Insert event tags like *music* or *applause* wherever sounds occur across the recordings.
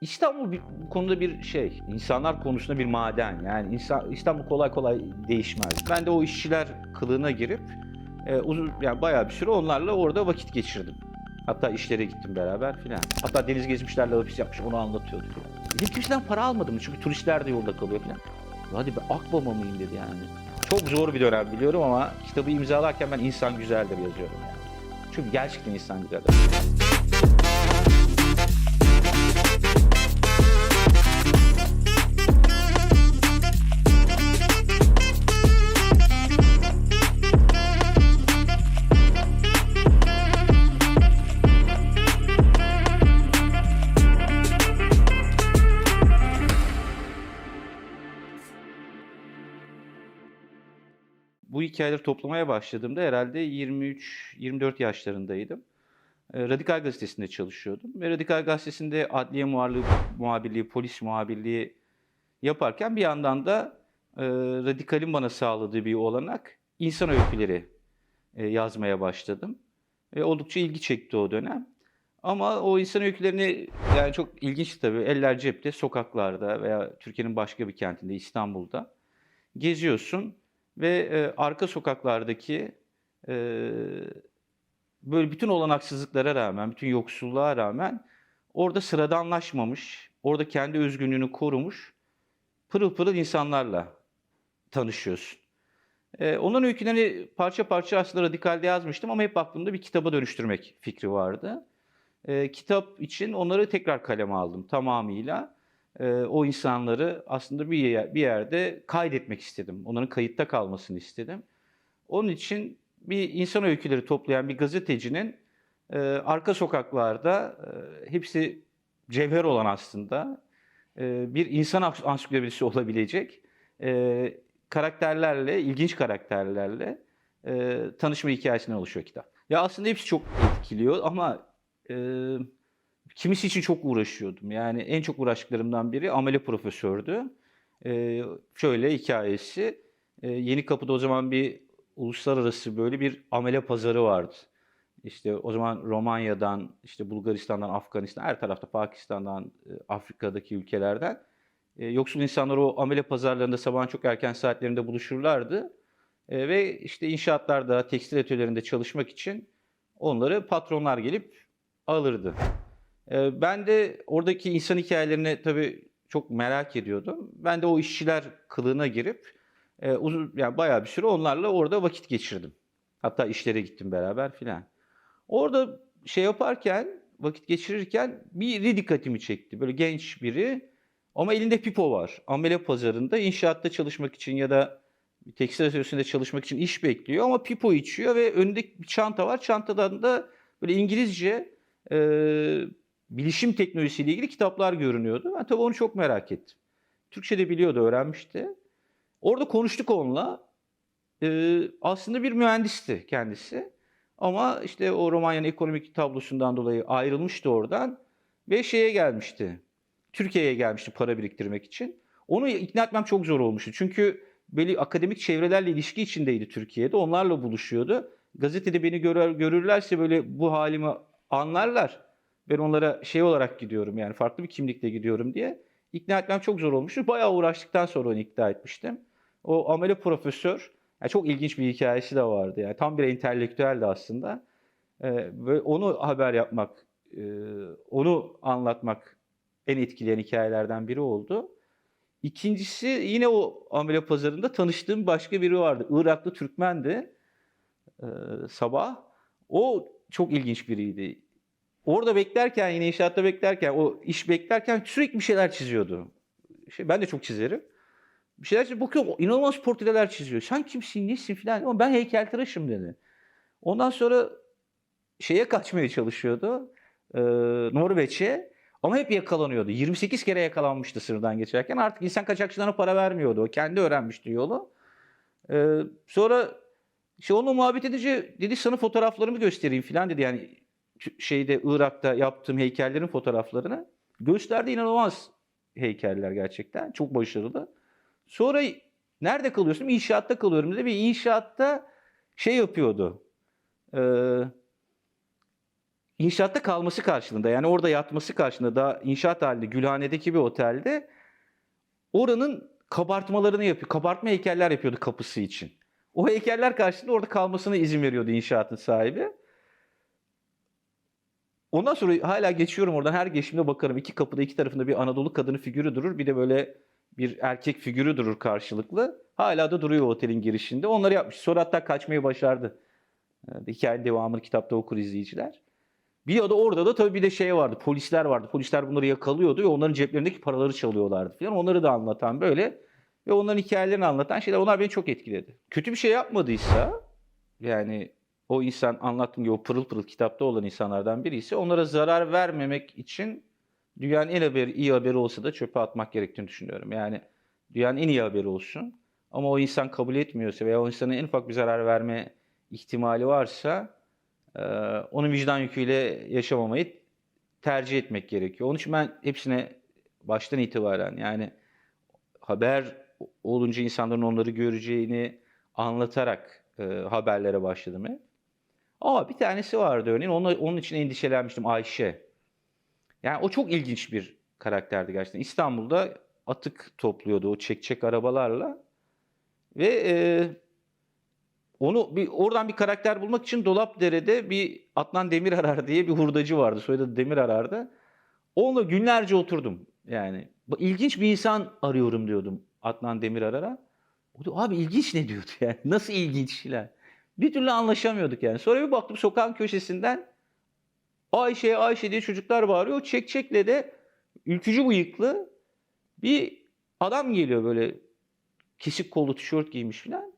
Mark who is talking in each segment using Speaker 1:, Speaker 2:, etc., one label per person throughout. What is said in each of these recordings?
Speaker 1: İstanbul bir, bu konuda bir şey, insanlar konusunda bir maden. Yani insan, İstanbul kolay kolay değişmez. Ben de o işçiler kılığına girip e, uzun yani bayağı bir süre onlarla orada vakit geçirdim. Hatta işlere gittim beraber filan. Hatta deniz gezmişlerle ofis yapmış onu anlatıyordu filan. Kimseden para almadım çünkü turistler de yolda kalıyor filan. Hadi ben Akbaba mıyım dedi yani. Çok zor bir dönem biliyorum ama kitabı imzalarken ben insan güzeldir yazıyorum yani. Çünkü gerçekten insan güzeldir. Hikayeleri toplamaya başladığımda herhalde 23-24 yaşlarındaydım. E, Radikal Gazetesi'nde çalışıyordum. Ve Radikal Gazetesi'nde adliye muharlığı, muhabirliği, polis muhabirliği yaparken bir yandan da e, Radikal'in bana sağladığı bir olanak insan öyküleri e, yazmaya başladım. Ve oldukça ilgi çekti o dönem. Ama o insan öykülerini yani çok ilginç tabii. Eller cepte, sokaklarda veya Türkiye'nin başka bir kentinde, İstanbul'da geziyorsun ve e, arka sokaklardaki e, böyle bütün olanaksızlıklara rağmen, bütün yoksulluğa rağmen orada sıradanlaşmamış, orada kendi özgünlüğünü korumuş pırıl pırıl insanlarla tanışıyorsun. E, onun öykülerini parça parça aslında radikalde yazmıştım ama hep aklımda bir kitaba dönüştürmek fikri vardı. E, kitap için onları tekrar kaleme aldım tamamıyla o insanları aslında bir, yer, bir yerde kaydetmek istedim. Onların kayıtta kalmasını istedim. Onun için bir insan öyküleri toplayan bir gazetecinin e, arka sokaklarda e, hepsi cevher olan aslında e, bir insan ans- ansiklopedisi olabilecek e, karakterlerle, ilginç karakterlerle e, tanışma hikayesinden oluşuyor kitap. Ya aslında hepsi çok etkiliyor ama e, kimisi için çok uğraşıyordum. Yani en çok uğraştıklarımdan biri amele profesördü. Ee, şöyle hikayesi. Ee, Yeni Kapı'da o zaman bir uluslararası böyle bir amele pazarı vardı. İşte o zaman Romanya'dan, işte Bulgaristan'dan, Afganistan, her tarafta Pakistan'dan, e, Afrika'daki ülkelerden e, yoksul insanlar o amele pazarlarında sabahın çok erken saatlerinde buluşurlardı. E, ve işte inşaatlarda, tekstil atölyelerinde çalışmak için onları patronlar gelip alırdı. Ee, Ben de oradaki insan hikayelerini tabii çok merak ediyordum. Ben de o işçiler kılığına girip e, uzun yani bayağı bir süre onlarla orada vakit geçirdim. Hatta işlere gittim beraber filan. Orada şey yaparken, vakit geçirirken biri dikkatimi çekti. Böyle genç biri ama elinde pipo var. Amele pazarında inşaatta çalışmak için ya da bir tekstil atölyesinde çalışmak için iş bekliyor ama pipo içiyor ve önünde bir çanta var. Çantadan da böyle İngilizce e, bilişim teknolojisiyle ilgili kitaplar görünüyordu. Ben tabii onu çok merak ettim. Türkçe de biliyordu, öğrenmişti. Orada konuştuk onunla. Ee, aslında bir mühendisti kendisi. Ama işte o Romanya'nın ekonomik tablosundan dolayı ayrılmıştı oradan. Ve şeye gelmişti. Türkiye'ye gelmişti para biriktirmek için. Onu ikna etmem çok zor olmuştu. Çünkü belli akademik çevrelerle ilişki içindeydi Türkiye'de. Onlarla buluşuyordu. Gazetede beni görür, görürlerse böyle bu halimi anlarlar ben onlara şey olarak gidiyorum yani farklı bir kimlikle gidiyorum diye ikna etmem çok zor olmuştu. Bayağı uğraştıktan sonra onu ikna etmiştim. O amele profesör yani çok ilginç bir hikayesi de vardı. Yani tam bir entelektüeldi aslında. Ee, ve onu haber yapmak, e, onu anlatmak en etkileyen hikayelerden biri oldu. İkincisi yine o amele pazarında tanıştığım başka biri vardı. Iraklı Türkmendi. Ee, sabah. O çok ilginç biriydi. Orada beklerken yine inşaatta beklerken o iş beklerken sürekli bir şeyler çiziyordu. Şey, ben de çok çizerim. Bir şeyler çiziyor. Bakıyorum inanılmaz portreler çiziyor. Sen kimsin, nesin filan. Ama ben heykeltıraşım dedi. Ondan sonra şeye kaçmaya çalışıyordu. E, Norveç'e. Ama hep yakalanıyordu. 28 kere yakalanmıştı sınırdan geçerken. Artık insan kaçakçılarına para vermiyordu. O kendi öğrenmişti yolu. E, sonra işte onunla muhabbet edince dedi sana fotoğraflarımı göstereyim filan dedi. Yani şeyde Irak'ta yaptığım heykellerin fotoğraflarını gösterdi inanılmaz heykeller gerçekten. Çok başarılı. Sonra nerede kalıyorsun? İnşaatta kalıyorum dedi ve inşaatta şey yapıyordu. Ee, inşaatta kalması karşılığında yani orada yatması karşılığında da inşaat halinde Gülhane'deki bir otelde oranın kabartmalarını yapıyor. Kabartma heykeller yapıyordu kapısı için. O heykeller karşılığında orada kalmasına izin veriyordu inşaatın sahibi. Ondan sonra hala geçiyorum oradan her geçimde bakarım. İki kapıda iki tarafında bir Anadolu kadını figürü durur. Bir de böyle bir erkek figürü durur karşılıklı. Hala da duruyor otelin girişinde. Onları yapmış. Sonra hatta kaçmayı başardı. Ee, Hikayenin devamını kitapta okur izleyiciler. Bir ya da orada da tabii bir de şey vardı. Polisler vardı. Polisler bunları yakalıyordu ve onların ceplerindeki paraları çalıyorlardı falan. Onları da anlatan böyle ve onların hikayelerini anlatan şeyler onlar beni çok etkiledi. Kötü bir şey yapmadıysa yani o insan anlattığım gibi o pırıl pırıl kitapta olan insanlardan biri ise onlara zarar vermemek için dünyanın en haberi, iyi haberi olsa da çöpe atmak gerektiğini düşünüyorum. Yani dünyanın en iyi haberi olsun ama o insan kabul etmiyorsa veya o insanın en ufak bir zarar verme ihtimali varsa e, onun vicdan yüküyle yaşamamayı tercih etmek gerekiyor. Onun için ben hepsine baştan itibaren yani haber olunca insanların onları göreceğini anlatarak e, haberlere başladım hep. Ama bir tanesi vardı örneğin. Onun, onun için endişelenmiştim Ayşe. Yani o çok ilginç bir karakterdi gerçekten. İstanbul'da atık topluyordu o çek çek arabalarla. Ve e, onu bir oradan bir karakter bulmak için Dolapdere'de bir Adnan Demirarar *laughs* diye bir hurdacı vardı. Soyadı Demirarar'dı. Onunla günlerce oturdum. Yani "Bu ilginç bir insan arıyorum diyordum Adnan Demirarar'a. O da abi ilginç ne diyordu yani. *laughs* Nasıl ilginç şeyler. Bir türlü anlaşamıyorduk yani. Sonra bir baktım sokağın köşesinden Ayşe Ayşe diye çocuklar bağırıyor. Çek çekle de ülkücü bıyıklı bir adam geliyor böyle kesik kollu tişört giymiş falan.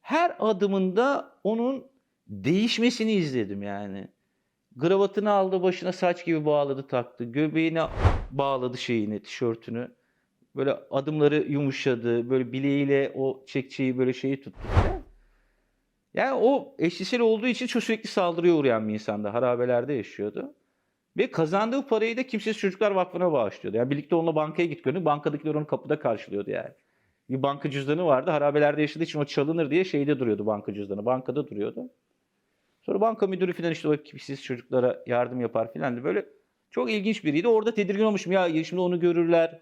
Speaker 1: Her adımında onun değişmesini izledim yani. Kravatını aldı başına saç gibi bağladı taktı. Göbeğine bağladı şeyini, tişörtünü. Böyle adımları yumuşadı. Böyle bileğiyle o çekçeyi böyle şeyi tuttu falan. Yani o eşcinsel olduğu için çok sürekli saldırıya uğrayan bir insandı. Harabelerde yaşıyordu. Ve kazandığı parayı da Kimsesiz Çocuklar Vakfı'na bağışlıyordu. Yani birlikte onunla bankaya gittiğinde bankadakiler onu kapıda karşılıyordu yani. Bir banka cüzdanı vardı. Harabelerde yaşadığı için o çalınır diye şeyde duruyordu banka cüzdanı. Bankada duruyordu. Sonra banka müdürü falan işte o kimsesiz çocuklara yardım yapar filan böyle çok ilginç biriydi. Orada tedirgin olmuşum. Ya şimdi onu görürler.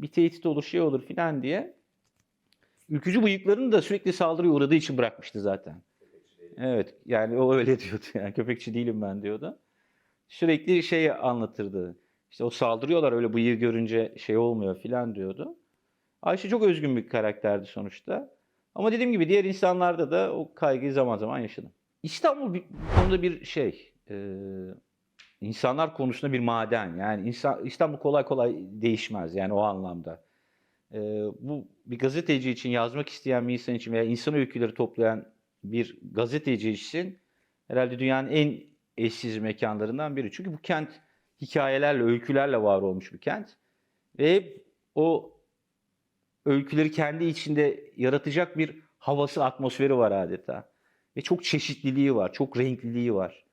Speaker 1: Bir tehdit olur şey olur filan diye. Ülkücü bıyıklarını da sürekli saldırıya uğradığı için bırakmıştı zaten. Evet yani o öyle *laughs* diyordu yani köpekçi değilim ben diyordu. Sürekli şey anlatırdı. İşte o saldırıyorlar öyle bıyığı görünce şey olmuyor filan diyordu. Ayşe çok özgün bir karakterdi sonuçta. Ama dediğim gibi diğer insanlarda da o kaygıyı zaman zaman yaşadım. İstanbul bir konuda bir şey, e, insanlar konusunda bir maden. Yani insan, İstanbul kolay kolay değişmez yani o anlamda. E, bu bir gazeteci için yazmak isteyen bir insan için veya insan öyküleri toplayan bir gazeteci için herhalde dünyanın en eşsiz mekanlarından biri. Çünkü bu kent hikayelerle, öykülerle var olmuş bir kent. Ve o öyküleri kendi içinde yaratacak bir havası, atmosferi var adeta. Ve çok çeşitliliği var, çok renkliliği var.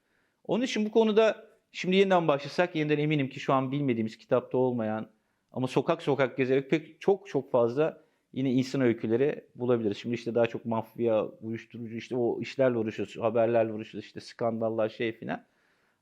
Speaker 1: Onun için bu konuda şimdi yeniden başlasak yeniden eminim ki şu an bilmediğimiz kitapta olmayan ama sokak sokak gezerek pek çok çok fazla yine insan öyküleri bulabiliriz. Şimdi işte daha çok mafya, uyuşturucu işte o işlerle uğraşıyoruz, haberlerle uğraşıyoruz işte skandallar şey filan.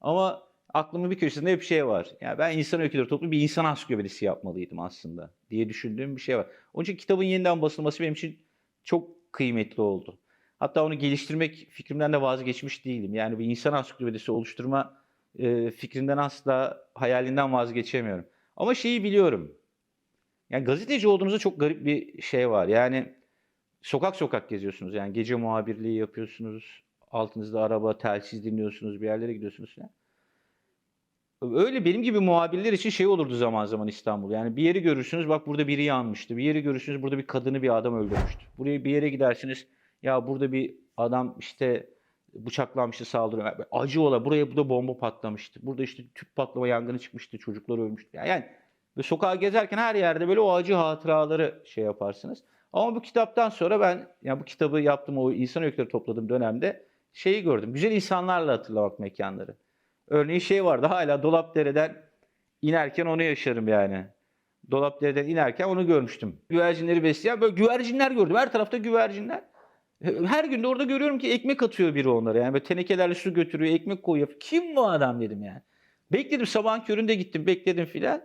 Speaker 1: Ama aklımın bir köşesinde hep şey var. Yani ben insan öyküleri toplu bir insan ansiklopedisi yapmalıydım aslında diye düşündüğüm bir şey var. Onun için kitabın yeniden basılması benim için çok kıymetli oldu. Hatta onu geliştirmek fikrimden de vazgeçmiş değilim. Yani bir insan ansiklopedisi oluşturma fikrinden asla hayalinden vazgeçemiyorum. Ama şeyi biliyorum. Yani gazeteci olduğunuzda çok garip bir şey var. Yani sokak sokak geziyorsunuz. Yani gece muhabirliği yapıyorsunuz. Altınızda araba, telsiz dinliyorsunuz. Bir yerlere gidiyorsunuz falan. Öyle benim gibi muhabirler için şey olurdu zaman zaman İstanbul. Yani bir yeri görürsünüz bak burada biri yanmıştı. Bir yeri görürsünüz burada bir kadını bir adam öldürmüştü. Buraya bir yere gidersiniz ya burada bir adam işte bıçaklanmıştı saldırıyor. Acı ola buraya burada bomba patlamıştı. Burada işte tüp patlama yangını çıkmıştı. Çocuklar ölmüştü. Yani, yani ve sokağa gezerken her yerde böyle o acı hatıraları şey yaparsınız. Ama bu kitaptan sonra ben yani bu kitabı yaptım o insan öyküleri topladığım dönemde şeyi gördüm. Güzel insanlarla hatırlamak mekanları. Örneğin şey vardı hala Dolapdere'den inerken onu yaşarım yani. Dolapdere'den inerken onu görmüştüm. Güvercinleri besleyen böyle güvercinler gördüm. Her tarafta güvercinler. Her gün de orada görüyorum ki ekmek atıyor biri onlara. Yani böyle tenekelerle su götürüyor, ekmek koyuyor. Kim bu adam dedim yani. Bekledim sabahın köründe gittim, bekledim filan.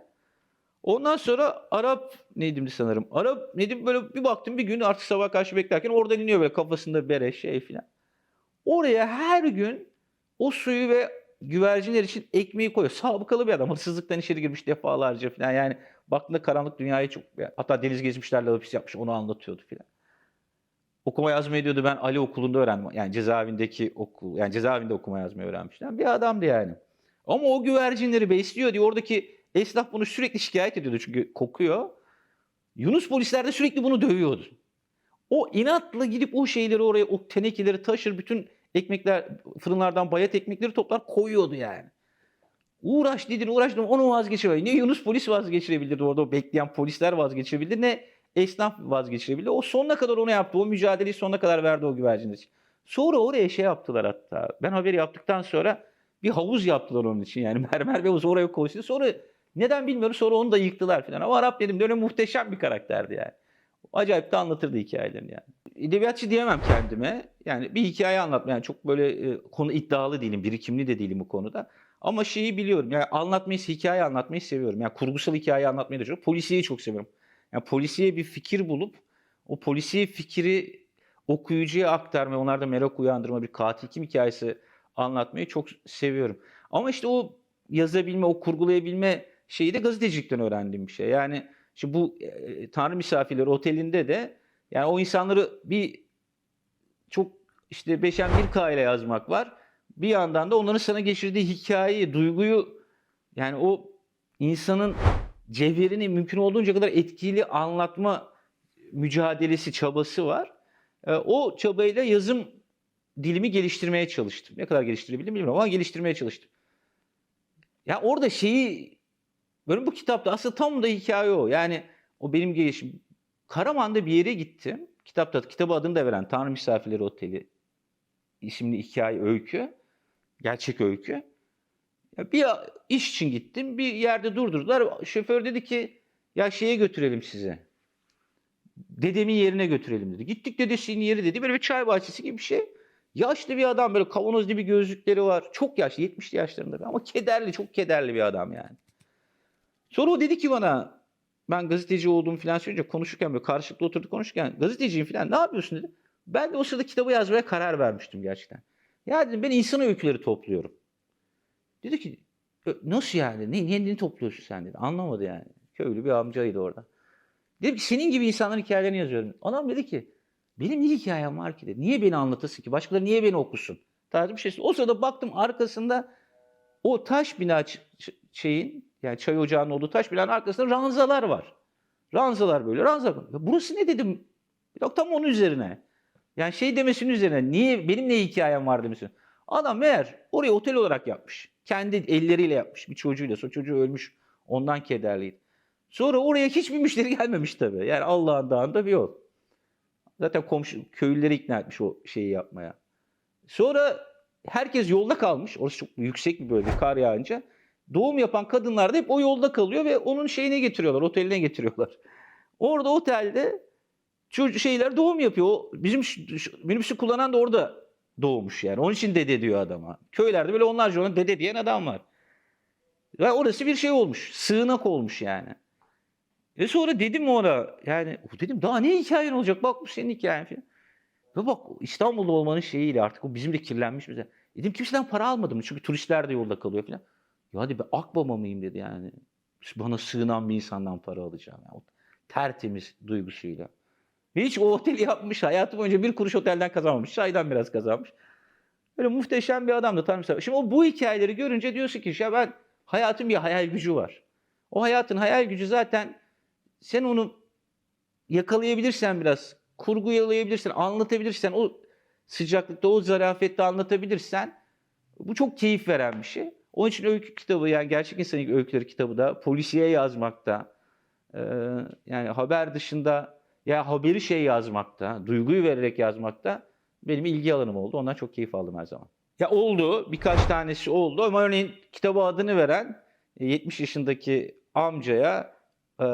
Speaker 1: Ondan sonra Arap Nedim'di sanırım. Arap Nedim böyle bir baktım bir gün artık sabah karşı beklerken oradan iniyor böyle kafasında bere şey filan. Oraya her gün o suyu ve güvercinler için ekmeği koyuyor. Sabıkalı bir adam. Hırsızlıktan içeri girmiş defalarca falan. Yani baktığında karanlık dünyayı çok... Hatta deniz gezmişlerle hapis yapmış. Onu anlatıyordu filan. Okuma yazma ediyordu. Ben Ali okulunda öğrendim. Yani cezaevindeki okul. Yani cezaevinde okuma yazmayı öğrenmişler. Bir adamdı yani. Ama o güvercinleri besliyor diye oradaki esnaf bunu sürekli şikayet ediyordu. Çünkü kokuyor. Yunus polisler de sürekli bunu dövüyordu. O inatla gidip o şeyleri oraya, o tenekeleri taşır, bütün ekmekler, fırınlardan bayat ekmekleri toplar koyuyordu yani. Uğraş dedin uğraştım onu vazgeçemedi. Ne Yunus polis vazgeçirebilirdi orada o bekleyen polisler vazgeçirebildi ne esnaf vazgeçirebildi. O sonuna kadar onu yaptı. O mücadeleyi sonuna kadar verdi o güvercinler için. Sonra oraya şey yaptılar hatta. Ben haberi yaptıktan sonra bir havuz yaptılar onun için. Yani *laughs* mermer bir havuz oraya koydu. Sonra neden bilmiyorum sonra onu da yıktılar falan. Ama Arap de öyle muhteşem bir karakterdi yani. Acayip de anlatırdı hikayelerini yani. Edebiyatçı diyemem kendime. Yani bir hikaye anlatma. Yani çok böyle e, konu iddialı değilim, birikimli de değilim bu konuda. Ama şeyi biliyorum. Yani anlatmayı, hikaye anlatmayı seviyorum. Yani kurgusal hikaye anlatmayı da çok. Polisiyeyi çok seviyorum. Yani polisiye bir fikir bulup o polisiye fikri okuyucuya aktarma, onlarda merak uyandırma, bir katil kim hikayesi anlatmayı çok seviyorum. Ama işte o yazabilme, o kurgulayabilme şeyi de gazetecilikten öğrendiğim bir şey. Yani Şimdi bu e, Tanrı Misafirleri Oteli'nde de yani o insanları bir çok işte beşen bir K ile yazmak var. Bir yandan da onların sana geçirdiği hikayeyi, duyguyu yani o insanın cevherini mümkün olduğunca kadar etkili anlatma mücadelesi, çabası var. E, o çabayla yazım dilimi geliştirmeye çalıştım. Ne kadar geliştirebildim bilmiyorum ama geliştirmeye çalıştım. Ya orada şeyi Benim bu kitapta aslında tam da hikaye o. Yani o benim gelişim. Karaman'da bir yere gittim. Kitapta, kitabı adını da veren Tanrı Misafirleri Oteli isimli hikaye öykü. Gerçek öykü. Bir iş için gittim. Bir yerde durdurdular. Şoför dedi ki ya şeye götürelim sizi. Dedemin yerine götürelim dedi. Gittik dedesinin yeri dedi. Böyle bir çay bahçesi gibi bir şey. Yaşlı bir adam böyle kavanoz gibi gözlükleri var. Çok yaşlı 70'li yaşlarında ama kederli çok kederli bir adam yani. Sonra o dedi ki bana ben gazeteci olduğumu falan söyleyince konuşurken böyle karşılıklı oturduk konuşurken gazeteciyim falan ne yapıyorsun dedi. Ben de o sırada kitabı yazmaya karar vermiştim gerçekten. Ya dedim ben insan öyküleri topluyorum. Dedi ki nasıl yani? Ne, kendini topluyorsun sen dedi. Anlamadı yani. Köylü bir amcaydı orada. Dedim ki senin gibi insanların hikayelerini yazıyorum. Adam dedi ki benim ne hikayem var ki dedi. Niye beni anlatasın ki? Başkaları niye beni okusun? Tarzı bir şey. O sırada baktım arkasında o taş bina şeyin yani çay ocağının olduğu taş binanın arkasında ranzalar var. Ranzalar böyle. Ranzalar. Ya burası ne dedim? Yok tam onun üzerine. Yani şey demesinin üzerine. Niye benim ne hikayem var demesin. Adam meğer orayı otel olarak yapmış. Kendi elleriyle yapmış. Bir çocuğuyla. Sonra çocuğu ölmüş. Ondan kederliydi. Sonra oraya hiçbir müşteri gelmemiş tabii. Yani Allah'ın dağında bir yol. Zaten komşu köylüleri ikna etmiş o şeyi yapmaya. Sonra herkes yolda kalmış. Orası çok yüksek bir bölge kar yağınca. Doğum yapan kadınlar da hep o yolda kalıyor ve onun şeyine getiriyorlar, oteline getiriyorlar. Orada otelde çocuk şeyler doğum yapıyor. O bizim minibüsü kullanan da orada doğmuş yani. Onun için dede diyor adama. Köylerde böyle onlarca ona dede diyen adam var. Ve orası bir şey olmuş. Sığınak olmuş yani. Ve sonra dedim ona yani dedim daha ne hikayen olacak bak bu senin hikayen falan. Ve bak İstanbul'da olmanın şeyiyle artık o bizim de kirlenmiş bize. Dedim kimseden para almadım çünkü turistler de yolda kalıyor falan. Ya hadi ben akbaba mıyım dedi yani. Bana sığınan bir insandan para alacağım. Yani. O tertemiz duygusuyla. Hiç o oteli yapmış. Hayatı boyunca bir kuruş otelden kazanmamış. Çaydan biraz kazanmış. Böyle muhteşem bir adamdı Tanrı Şimdi o bu hikayeleri görünce diyorsun ki ya ben hayatın bir hayal gücü var. O hayatın hayal gücü zaten sen onu yakalayabilirsen biraz, kurgulayabilirsen, anlatabilirsen, o sıcaklıkta, o zarafette anlatabilirsen bu çok keyif veren bir şey. Onun için öykü kitabı yani gerçek insan öyküleri kitabı da polisiye yazmakta, yani haber dışında ya haberi şey yazmakta, duyguyu vererek yazmakta benim ilgi alanım oldu. Ondan çok keyif aldım her zaman. Ya oldu, birkaç tanesi oldu ama örneğin kitabı adını veren 70 yaşındaki amcaya e,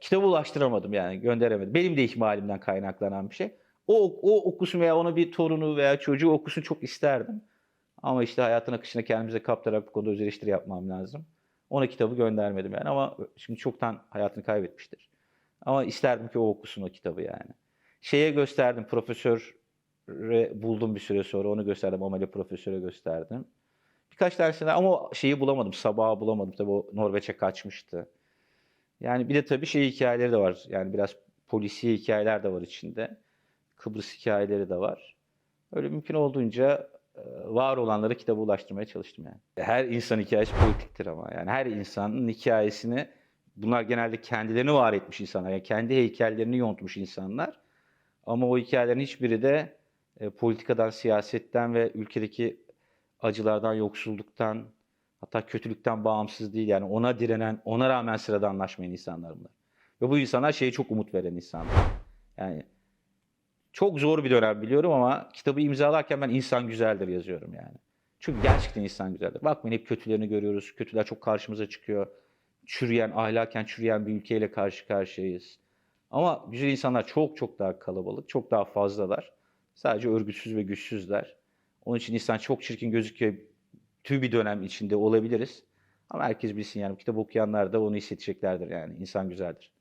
Speaker 1: kitabı ulaştıramadım yani gönderemedim. Benim de ihmalimden kaynaklanan bir şey. o, o okusun veya ona bir torunu veya çocuğu okusun çok isterdim. Ama işte hayatın akışına kendimize kaptırarak bu konuda öz eleştiri yapmam lazım. Ona kitabı göndermedim yani ama şimdi çoktan hayatını kaybetmiştir. Ama isterdim ki o okusun o kitabı yani. Şeye gösterdim, profesöre buldum bir süre sonra onu gösterdim, Amalia profesöre gösterdim. Birkaç tanesine ama şeyi bulamadım, sabahı bulamadım. Tabii o Norveç'e kaçmıştı. Yani bir de tabii şey hikayeleri de var. Yani biraz polisiye hikayeler de var içinde. Kıbrıs hikayeleri de var. Öyle mümkün olduğunca e, var olanları kitaba ulaştırmaya çalıştım yani. Her insan hikayesi politiktir ama yani her insanın hikayesini bunlar genelde kendilerini var etmiş insanlar. Yani kendi heykellerini yontmuş insanlar. Ama o hikayelerin hiçbiri de e, politikadan, siyasetten ve ülkedeki acılardan, yoksulluktan, hatta kötülükten bağımsız değil. Yani ona direnen, ona rağmen sıradanlaşmayan insanlar bunlar. Ve bu insanlar şeye çok umut veren insanlar. Yani çok zor bir dönem biliyorum ama kitabı imzalarken ben insan güzeldir yazıyorum yani. Çünkü gerçekten insan güzeldir. Bakmayın hep kötülerini görüyoruz. Kötüler çok karşımıza çıkıyor. Çürüyen, ahlaken çürüyen bir ülkeyle karşı karşıyayız. Ama güzel insanlar çok çok daha kalabalık, çok daha fazlalar. Sadece örgütsüz ve güçsüzler. Onun için insan çok çirkin gözüküyor. Tüy bir dönem içinde olabiliriz. Ama herkes bilsin yani bu kitabı okuyanlar da onu hissedeceklerdir yani. İnsan güzeldir.